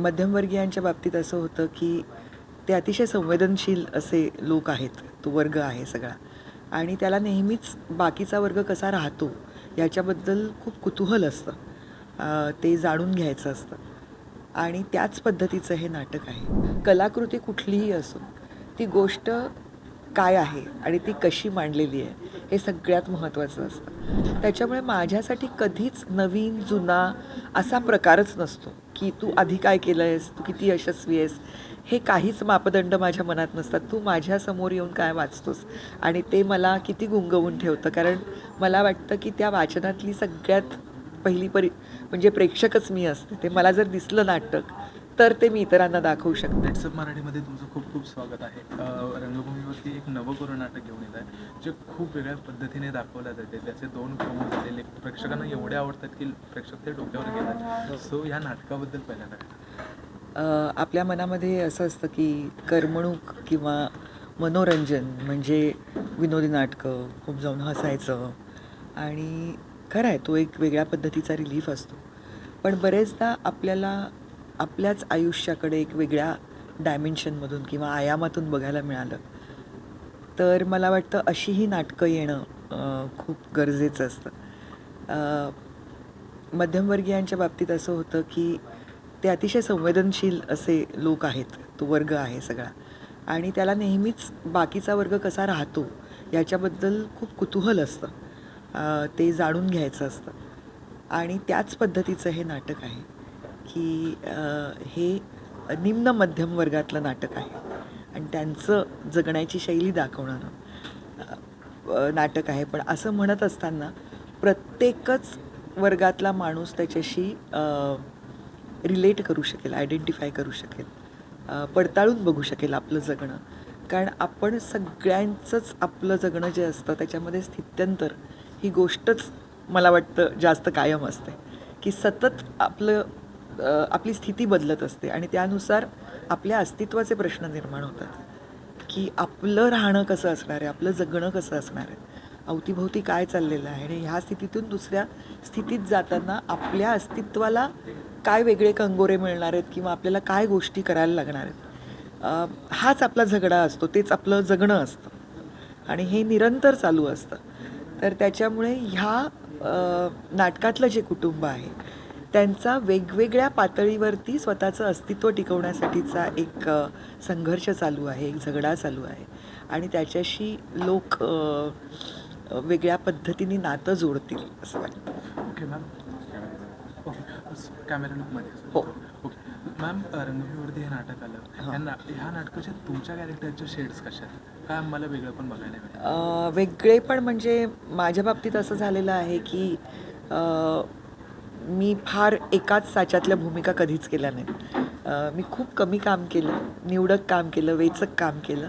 मध्यमवर्गीयांच्या बाबतीत असं होतं की ते अतिशय संवेदनशील असे लोक आहेत. तो वर्ग आहे सगळा. आणि त्याला नेहमीच बाकीचा वर्ग कसा राहतो याच्याबद्दल खूप कुतूहल असतं. ते जाणून घ्यायचं असतं. आणि त्याच पद्धतीचं हे नाटक आहे. कलाकृती कुठलीही असो ती गोष्ट काय आहे आणि ती कशी मांडलेली आहे हे सगळ्यात महत्त्वाचं असतं. त्याच्यामुळे माझ्यासाठी कधीच नवीन जुना असा प्रकारच नसतो की तू आधी काय केलं आहेस तू किती यशस्वी आहेस हे काहीच मापदंड माझ्या मनात नसतात. तू माझ्यासमोर येऊन काय वाचतोस? आणि ते मला किती गुंगवून ठेवतं? कारण मला वाटतं की त्या वाचनातली सगळ्यात पहिली परी म्हणजे प्रेक्षकच मी असते. ते मला जर दिसलं नाटक तर ते मी इतरांना दाखवू शकते. व्हॉट्सअप मराठीमध्ये तुमचं खूप खूप स्वागत आहे. रंगभूमीवरती एक नवकोर नाटक घेऊन येत आहे जे खूप वेगळ्या पद्धतीने दाखवलं जाते. त्याचे दोन प्रमुख झालेले. प्रेक्षकांना एवढे आवडतात की प्रेक्षक ते डोक्यावर घेतात. सो या नाटकाबद्दल पहिल्यांदा आपल्या मनामध्ये असं असतं की करमणूक किंवा मनोरंजन म्हणजे विनोदी नाटकं खूप जाऊन हसायचं. आणि खरं आहे तो एक वेगळ्या पद्धतीचा रिलीफ असतो. पण बरेचदा आपल्याला आपल्याच आयुष्याकडे एक वेगळ्या डायमेन्शनमधून किंवा आयामातून बघायला मिळालं. तर मला वाटतं अशीही नाटकं येणं खूप गरजेचं असतं. मध्यमवर्गीयांच्या बाबतीत असं होतं की ते अतिशय संवेदनशील असे लोक आहेत तो वर्ग आहे सगळा. आणि त्याला नेहमीच बाकीचा वर्ग कसा राहतो याच्याबद्दल खूप कुतूहल असतं. ते जाणून घ्यायचं असतं. आणि त्याच पद्धतीचं हे नाटक आहे. की हे निम्न मध्यम वर्गातलं नाटक आहे. आणि त्यांचं जगण्याची शैली दाखवणारं नाटक आहे. पण असं म्हणत असताना प्रत्येकच वर्गातला माणूस त्याच्याशी रिलेट करू शकेल आयडेंटिफाय करू शकेल पडताळून बघू शकेल आपलं जगणं. कारण आपण सगळ्यांचंच आपलं जगणं जे असतं त्याच्यामध्ये स्थित्यंतर ही गोष्टच मला वाटतं जास्त कायम असते. की सतत आपलं आपली स्थिती बदलत असते आणि त्यानुसार आपल्या अस्तित्वाचे प्रश्न निर्माण होतात. की आपलं राहणं कसं असणार आहे आपलं जगणं कसं असणार आहे? अवतीभोवती काय चाललेलं आहे? आणि ह्या स्थितीतून दुसऱ्या स्थितीत जाताना आपल्या अस्तित्वाला काय वेगळे कंगोरे मिळणार आहेत किंवा आपल्याला काय गोष्टी करायला लागणार आहेत? हाच आपला झगडा असतो तेच आपलं जगणं असतं. आणि हे निरंतर चालू असतं. तर त्याच्यामुळे ह्या नाटकातलं जे कुटुंब आहे त्यांचा वेगवेगळ्या पातळीवरती स्वतःचं अस्तित्व टिकवण्यासाठीचा एक संघर्ष चालू आहे एक झगडा चालू आहे. आणि त्याच्याशी लोक वेगळ्या पद्धतीने नातं जोडतील असं वाटतं. ओके मॅम ओके कॅमेरा लुकमध्ये हो. ओके मॅम रंगभूमीवरती हे नाटक आलं. ह्या नाटकाच्या तुमच्या कॅरेक्टरचे शेड्स कशा आहेत काय आम्हाला वेगळं पण बघायला मिळेल? वेगळे पण म्हणजे माझ्या बाबतीत असं झालेलं आहे की मी फार एकाच साच्यातल्या भूमिका कधीच केल्या नाहीत मी खूप कमी काम केलं निवडक काम केलं वेचक काम केलं.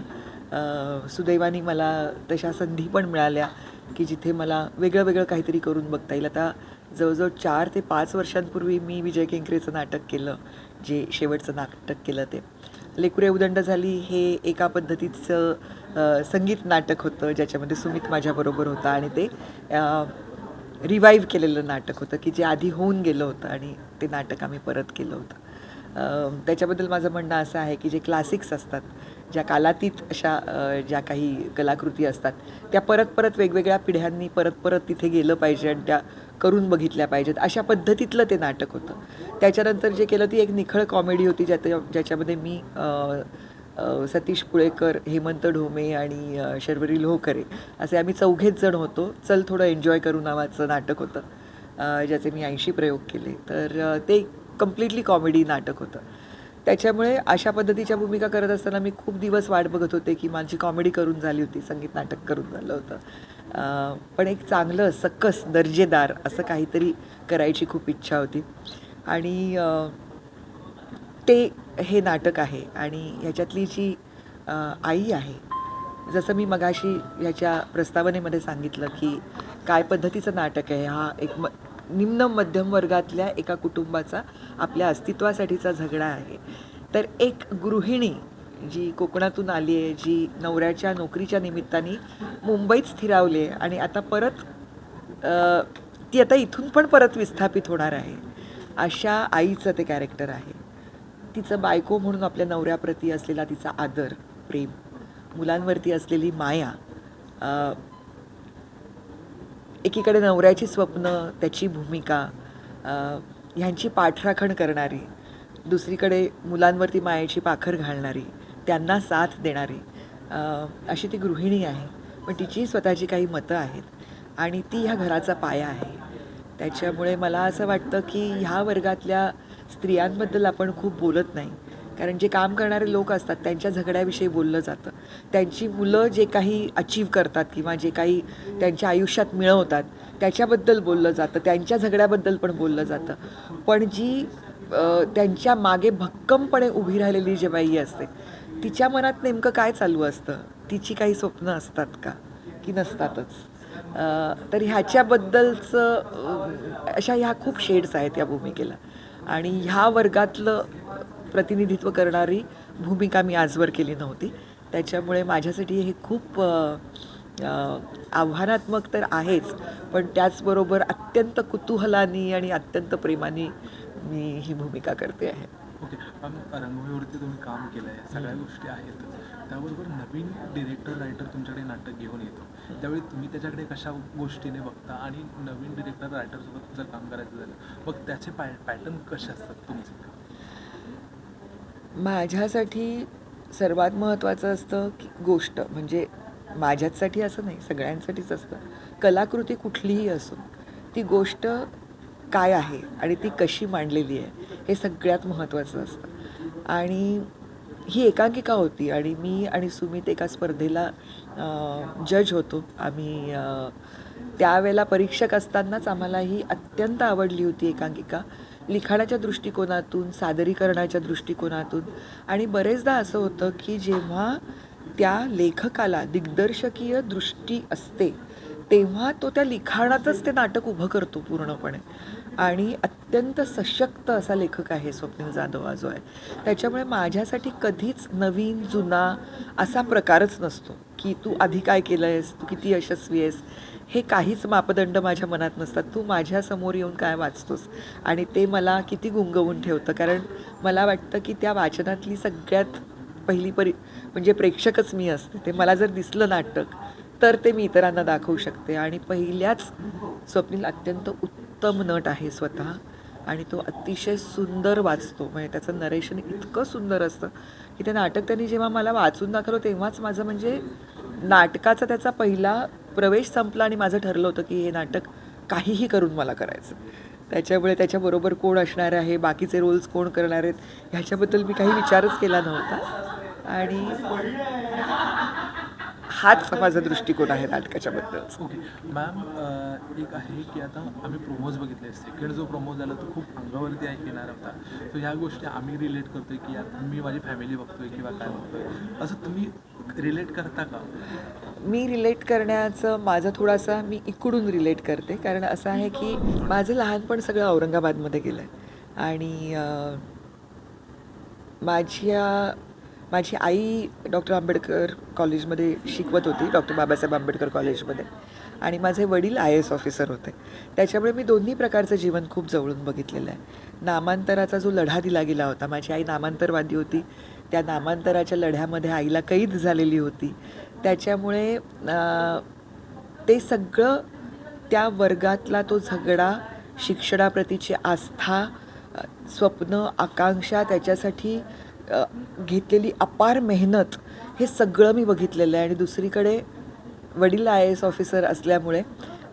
सुदैवाने मला तशा संधी पण मिळाल्या की जिथे मला वेगळं वेगळं काहीतरी करून बघता येईल. आता जवळजवळ चार ते पाच वर्षांपूर्वी मी विजय केंकरेचं नाटक केलं जे शेवटचं नाटक केलं ते. लेकुरे उदंड झाली हे एका पद्धतीचं संगीत नाटक होतं ज्याच्यामध्ये सुमित माझ्याबरोबर होता आणि ते रिवाईव्ह केलेलं नाटक होतं की जे आधी होऊन गेलं होतं आणि ते नाटक आम्ही परत केलं होतं. त्याच्याबद्दल माझं म्हणणं असं आहे की जे क्लासिक्स असतात ज्या कालातीत अशा ज्या काही कलाकृती असतात त्या परत परत वेगवेगळ्या पिढ्यांनी परत परत तिथे गेलं पाहिजे आणि त्या करून बघितल्या पाहिजेत अशा पद्धतीतलं ते नाटक होतं. त्याच्यानंतर जे केलं ती एक निखळ कॉमेडी होती ज्यात ज्याच्यामध्ये मी सतीश पुळेकर हेमंत ढोमे आणि शर्वरी लोहकरे असे आम्ही चौघेच जण होतो. चल थोडं एन्जॉय करू नावाचं नाटक होतं. ज्याचे मी ऐंशी प्रयोग केले. तर ते कम्प्लिटली कॉमेडी नाटक होतं. त्याच्यामुळे अशा पद्धतीच्या भूमिका करत असताना मी खूप दिवस वाट बघत होते की माझी कॉमेडी करून झाली होती संगीत नाटक करून झालं होतं. पण एक चांगलं सकस दर्जेदार असं काहीतरी करायची खूप इच्छा होती. आणि ते हे नाटक आहे आणि ह्याच्यातली जी आई आहे जसं मी मगाशी ह्याच्या प्रस्तावनेमध्ये सांगितलं की काय पद्धतीचं नाटक आहे हा एक म निम्न मध्यम वर्गातल्या एका कुटुंबाचा आपल्या अस्तित्वासाठीचा झगडा आहे. तर एक गृहिणी जी कोकणातून आली आहे जी नवऱ्याच्या नोकरीच्या निमित्ताने मुंबईत स्थिरावली आहे आणि आता परत ती आता इथून पण परत विस्थापित होणार आहे अशा आईचं ते कॅरेक्टर आहे. तिचं बायको म्हणून आपल्या नवऱ्याप्रती असलेला तिचा आदर प्रेम मुलांवरती असलेली माया एकीकडे नवऱ्याची स्वप्न त्याची भूमिका ह्यांची पाठराखण करणारी दुसरीकडे मुलांवरती मायेची पाखर घालणारी त्यांना साथ देणारी अशी ती गृहिणी आहे. पण तिची स्वतःची काही मतं आहेत आणि ती ह्या घराचा पाया आहे. त्याच्यामुळे मला असं वाटतं की ह्या वर्गातल्या स्त्रियांबद्दल आपण खूप बोलत नाही. कारण जे काम करणारे लोक असतात त्यांच्या झगड्याविषयी बोललं जातं. त्यांची मुलं जे काही अचीव करतात किंवा जे काही त्यांच्या आयुष्यात मिळवतात त्याच्याबद्दल बोललं जातं. त्यांच्या झगड्याबद्दल पण बोललं जातं. पण जी त्यांच्या मागे भक्कमपणे उभी राहिलेली जे बाई असते तिच्या मनात नेमकं काय चालू असतं? तिची काही स्वप्न असतात का? की नसतातच. तर ह्याच्याबद्दलचं अशा ह्या खूप शेड्स आहेत या भूमिकेला. आणि ह्या वर्गातलं प्रतिनिधित्व करणारी भूमिका मी आजवर केली नव्हती. त्याच्यामुळे माझ्यासाठी हे खूप आव्हानात्मक तर आहेच पण त्याचबरोबर अत्यंत कुतूहलानी आणि अत्यंत प्रेमाने मी ही भूमिका करते आहे. ओके मॅम रंगभूमीवरती तुम्ही काम केलं आहे सगळ्या गोष्टी आहेतच त्याबरोबर नवीन डिरेक्टर रायटर तुमच्याकडे नाटक घेऊन येतो. त्यावेळी तुम्ही त्याच्याकडे कशा गोष्टीने बघता आणि जर डिरेक्टर रायटरसोबत जर काम करायचं झालं मग त्याचे पॅ पॅटर्न कसे असतात तुमचे? माझ्यासाठी सर्वात महत्त्वाचं असतं की गोष्ट म्हणजे माझ्याचसाठी असं नाही सगळ्यांसाठीच असतं. कलाकृती कुठलीही असो ती गोष्ट काय आहे आणि ती कशी मांडलेली आहे हे सगळ्यात महत्त्वाचं असतं. आणि ही एकांकिका होती आणि मी आणि सुमित एका स्पर्धेला जज होतो. आम्ही त्यावेळेला परीक्षक असतानाच आम्हाला ही अत्यंत आवडली होती एकांकिका. लिखाणाच्या दृष्टिकोनातून सादरीकरणाच्या दृष्टिकोनातून. आणि बरेचदा असं होतं की जेव्हा त्या लेखकाला दिग्दर्शकीय दृष्टी असते तेव्हा तो त्या लिखाणातच ते नाटक उभं करतो पूर्णपणे. आणि अत्यंत सशक्त असा लेखक आहे स्वप्नील जाधव हा जो आहे. त्याच्यामुळे माझ्यासाठी कधीच नवीन जुना असा प्रकारच नसतो की तू आधी काय केलं आहेस तू किती यशस्वी आहेस हे काहीच मापदंड माझ्या मनात नसतात. तू माझ्यासमोर येऊन काय वाचतोस? आणि ते मला किती गुंगवून ठेवतं? कारण मला वाटतं की त्या वाचनातली सगळ्यात पहिली परी म्हणजे प्रेक्षकच मी असते. ते मला जर दिसलं नाटक तर ते मी इतरांना दाखवू शकते. आणि पहिल्याच स्वप्नील अत्यंत उत्तम नट आहे स्वतः. आणि तो अतिशय सुंदर वाचतो. म्हणजे त्याचं नरेशन इतकं सुंदर असतं की ते नाटक त्यांनी जेव्हा मला वाचून दाखवलं तेव्हाच माझं म्हणजे नाटकाचा त्याचा पहिला प्रवेश संपला आणि माझं ठरलं होतं की हे नाटक काहीही करून मला करायचं. त्याच्यामुळे त्याच्याबरोबर कोण असणार आहे बाकीचे रोल्स कोण करणार आहेत ह्याच्याबद्दल मी काही विचारच केला नव्हता. आणि हाच माझा दृष्टिकोन आहे नाटकाच्या बद्दल ओके मॅम एक आहे की आता आम्ही प्रोमोज बघितले सेकंड जो प्रोमो झाला तो खूप अंगावरती आहे येणार होता. तर ह्या गोष्टी आम्ही रिलेट करतोय की आता मी माझी फॅमिली बघतोय किंवा काय बघतोय. असं तुम्ही रिलेट करता का? मी रिलेट करण्याचं माझं थोडासा मी इकडून रिलेट करते. कारण असं आहे की माझं लहानपण सगळं औरंगाबादमध्ये गेलं आहे आणि माझ्या माझी आई डॉक्टर आंबेडकर कॉलेजमध्ये शिकवत होती डॉक्टर बाबासाहेब आंबेडकर कॉलेजमध्ये. आणि माझे वडील आय एस ऑफिसर होते. त्याच्यामुळे मी दोन्ही प्रकारचं जीवन खूप जवळून बघितलेलं आहे. नामांतराचा जो लढा दिला गेला होता माझी आई नामांतरवादी होती. त्या नामांतराच्या लढ्यामध्ये आईला कैद झालेली होती. त्याच्यामुळे ते सगळं त्या वर्गातला तो झगडा शिक्षणाप्रतीची आस्था स्वप्न आकांक्षा त्याच्यासाठी घेतलेली अपार मेहनत हे सगळं मी बघितलेलं आहे. आणि दुसरीकडे वडील आय एस ऑफिसर असल्यामुळे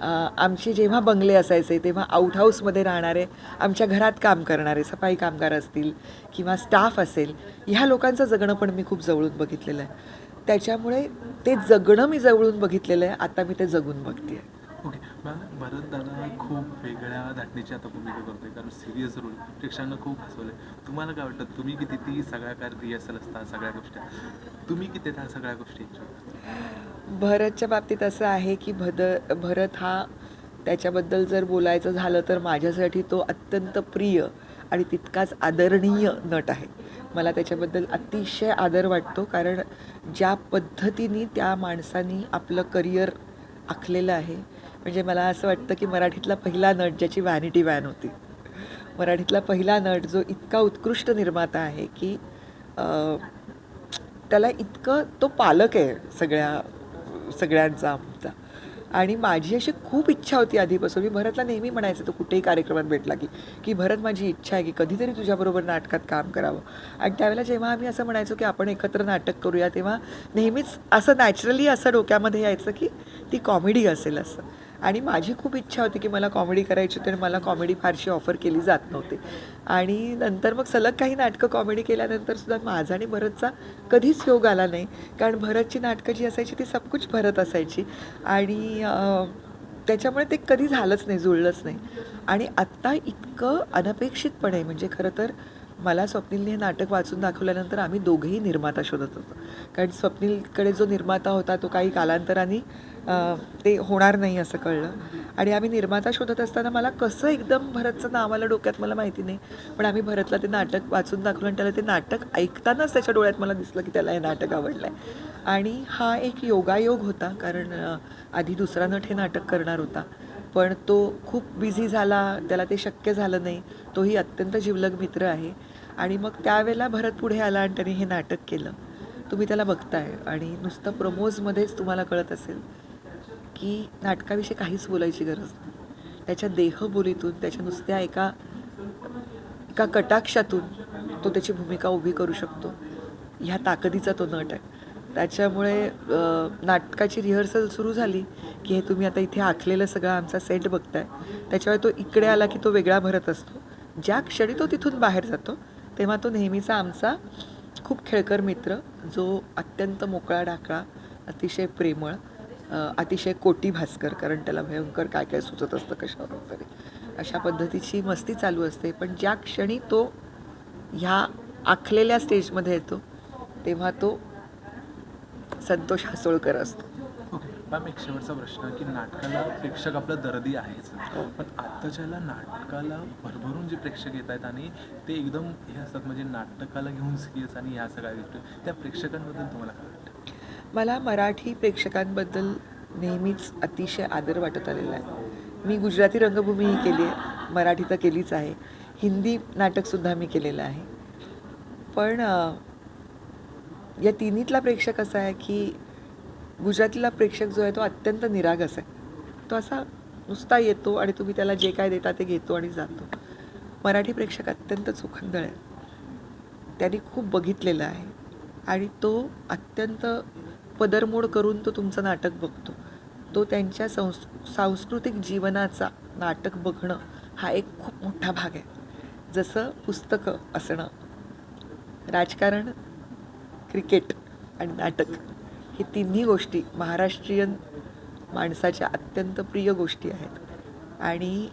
आमचे जेव्हा बंगले असायचे तेव्हा आउटहाऊसमध्ये राहणारे आमच्या घरात काम करणारे सफाई कामगार असतील किंवा स्टाफ असेल ह्या लोकांचं जगणं पण मी खूप जवळून बघितलेलं आहे. त्याच्यामुळे ते जगणं मी जवळून बघितलेलं आहे. आता मी ते जगून बघते आहे ओके भरत दादा खूप वेगळ्या धाटणीची आता भूमिका करतोय. कारण सिरियस रोल प्रेक्षकांना खूप हसवलंय. तुम्हाला काय वाटतं? तुम्ही किती ती सगळ्या काय रिहर्सल असतात सगळ्या गोष्टी. तुम्ही किती त्या सगळ्या गोष्टी भरतच्या बाबतीत असं आहे की भद भरत हा त्याच्याबद्दल जर बोलायचं झालं तर माझ्यासाठी तो अत्यंत प्रिय आणि तितकाच आदरणीय नट आहे. मला त्याच्याबद्दल अतिशय आदर वाटतो. कारण ज्या पद्धतीने त्या माणसानी आपलं करिअर आखलेलं आहे म्हणजे मला असं वाटतं की मराठीतला पहिला नट ज्याची व्हॅनिटी व्हॅन होती. मराठीतला पहिला नट जो इतका उत्कृष्ट निर्माता आहे की त्याला इतकं तो पालक आहे सगळ्या सगळ्यांचा आमचा. आणि माझी अशी खूप इच्छा होती आधीपासून. मी भरतला नेहमी म्हणायचं तो कुठेही कार्यक्रमात भेटला की की भरत माझी इच्छा आहे की कधीतरी तुझ्याबरोबर नाटकात काम करावं. आणि त्यावेळेला जेव्हा आम्ही असं म्हणायचो की आपण एकत्र नाटक करूया तेव्हा नेहमीच असं नॅचरली असं डोक्यामध्ये यायचं की ती कॉमेडी असेल असं. आणि माझी खूप इच्छा होती की मला कॉमेडी करायची होती आणि मला कॉमेडी फारशी ऑफर केली जात नव्हती. आणि नंतर मग सलग काही नाटकं कॉमेडी केल्यानंतर सुद्धा माझा आणि भरतचा कधीच योग आला नाही. कारण भरतची नाटकं जी असायची ती सबकुच भरत असायची. आणि त्याच्यामुळे ते कधी झालंच नाही जुळलंच नाही. आणि आत्ता इतकं अनपेक्षितपणे म्हणजे खरं तर मला स्वप्नीलने हे नाटक वाचून दाखवल्यानंतर आम्ही दोघेही निर्माता शोधत होतो. कारण स्वप्नीलकडे जो निर्माता होता तो काही कालांतराने ते होणार नाही असं कळलं. आणि आम्ही निर्माता शोधत असताना मला कसं एकदम भरतचं नाव आलं डोक्यात मला माहिती नाही. पण आम्ही भरतला ते नाटक वाचून दाखवलं आणि त्याला ते नाटक ऐकतानाच त्याच्या डोळ्यात मला दिसलं की त्याला हे नाटक आवडलं आहे आणि हा एक योगायोग होता कारण आधी दुसरा नट हे नाटक करणार होता. पण तो खूप बिझी झाला त्याला ते शक्य झालं नाही. तोही अत्यंत जिवलग मित्र आहे. आणि मग त्यावेळेला भरत पुढे आला आणि त्याने हे नाटक केलं. तुम्ही त्याला बघताय आणि नुसतं प्रमोजमध्येच तुम्हाला कळत असेल. की नाटकाविषयी काहीच बोलायची गरज नाही. त्याच्या देहबोलीतून त्याच्या नुसत्या एका एका कटाक्षातून तो त्याची भूमिका उभी करू शकतो. ह्या ताकदीचा तो नट आहे. त्याच्यामुळे नाटकाची रिहर्सल सुरू झाली की हे तुम्ही आता इथे आखलेलं सगळं आमचा सेट बघताय. त्याच्यामुळे तो इकडे आला की तो वेगळा भरत असतो. ज्या क्षणी तो तिथून बाहेर जातो तेव्हा तो नेहमीचा आमचा खूप खेळकर मित्र जो अत्यंत मोकळा ढाकळा अतिशय प्रेमळ अतिशय कोटी भास्कर कारण त्याला भयंकर काय काय सुचत असतं कशावर वगैरे. अशा पद्धतीची मस्ती चालू असते. पण ज्या क्षणी तो ह्या आखलेल्या स्टेजमध्ये येतो तेव्हा तो संतोष हासोळकर असतो. मॅम एक शेवटचा प्रश्न की नाटकाला प्रेक्षक आपलं दर्दी आहेच. पण आत्ताच्याला नाटकाला भरभरून जे प्रेक्षक येत आहेत आणि ते एकदम हे असतात म्हणजे नाटकाला घेऊन सिरियस आणि ह्या सगळ्या गोष्टी त्या प्रेक्षकांबद्दल तुम्हाला काय मला मराठी प्रेक्षकांबद्दल नेहमीच अतिशय आदर वाटत आलेला आहे. मी गुजराती रंगभूमीही केली आहे. मराठी तर केलीच आहे. हिंदी नाटकसुद्धा मी केलेलं आहे. पण या तिन्हीतला प्रेक्षक असा आहे की गुजरातीला प्रेक्षक जो आहे तो अत्यंत निरागस आहे. तो असा नुसता येतो आणि तुम्ही त्याला जे काय देता ते घेतो आणि जातो. मराठी प्रेक्षक अत्यंत चोखंदळ आहे. त्यांनी खूप बघितलेलं आहे. आणि तो अत्यंत पदरमोड करून तो तुमचं नाटक बघतो. तो त्यांच्या संस् सांस्कृतिक जीवनाचा नाटक बघणं हा एक खूप मोठा भाग आहे. जसं पुस्तकं असणं राजकारण क्रिकेट आणि नाटक हे तिन्ही गोष्टी महाराष्ट्रीयन माणसाच्या अत्यंत प्रिय गोष्टी आहेत. आणि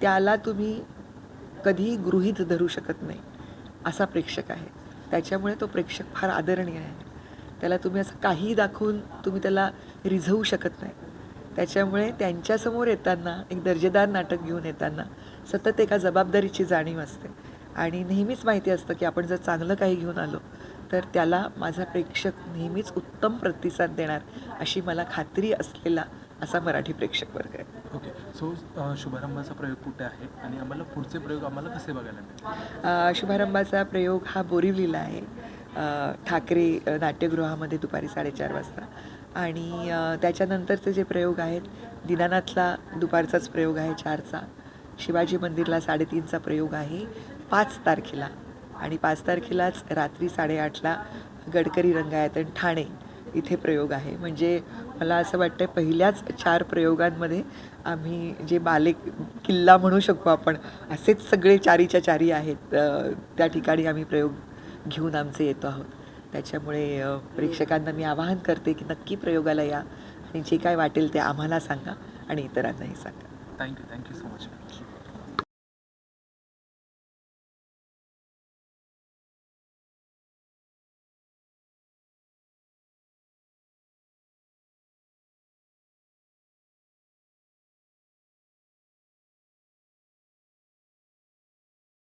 त्याला तुम्ही कधीही गृहीत धरू शकत नाही असा प्रेक्षक आहे. त्याच्यामुळे तो प्रेक्षक फार आदरणीय आहे. त्याला तुम्ही असं काहीही दाखवून तुम्ही त्याला रिझवू शकत नाही. त्याच्यामुळे त्यांच्यासमोर येताना एक दर्जेदार नाटक घेऊन येताना सतत एका जबाबदारीची जाणीव असते. आणि नेहमीच माहिती असतं की आपण जर चांगलं काही घेऊन आलो तर त्याला माझा प्रेक्षक नेहमीच उत्तम प्रतिसाद देणार अशी मला खात्री असलेला असा मराठी प्रेक्षक वर्ग आहे. ओके. सो शुभारंभाचा प्रयोग कुठे आहे? आणि आम्हाला पुढचे प्रयोग आम्हाला कसे बघायला शुभारंभाचा प्रयोग हा बोरिवलीला आहे. ठाकरे नाट्यगृहामध्ये दुपारी साडेचार वाजता. आणि त्याच्यानंतरचे जे प्रयोग आहेत दिनानाथला दुपारचाच प्रयोग आहे चारचा. शिवाजी मंदिरला साडेतीनचा प्रयोग आहे पाच तारखेला. आणि पाच तारखेलाच रात्री साडेआठला गडकरी रंगायतन ठाणे इथे प्रयोग आहे. म्हणजे मला असं वाटतं पहिल्याच चार प्रयोगांमध्ये आम्ही जे बाले किल्ला म्हणू शकतो आपण असेच सगळे चारीच्या चारी आहेत. त्या ठिकाणी आम्ही प्रयोग घेऊन आमचे येतो आहोत. त्याच्यामुळे प्रेक्षकांना मी आवाहन करते की नक्की प्रयोगाला या आणि जे काय वाटेल ते आम्हाला सांगा आणि इतरांनाही सांगा. Thank you thank you so much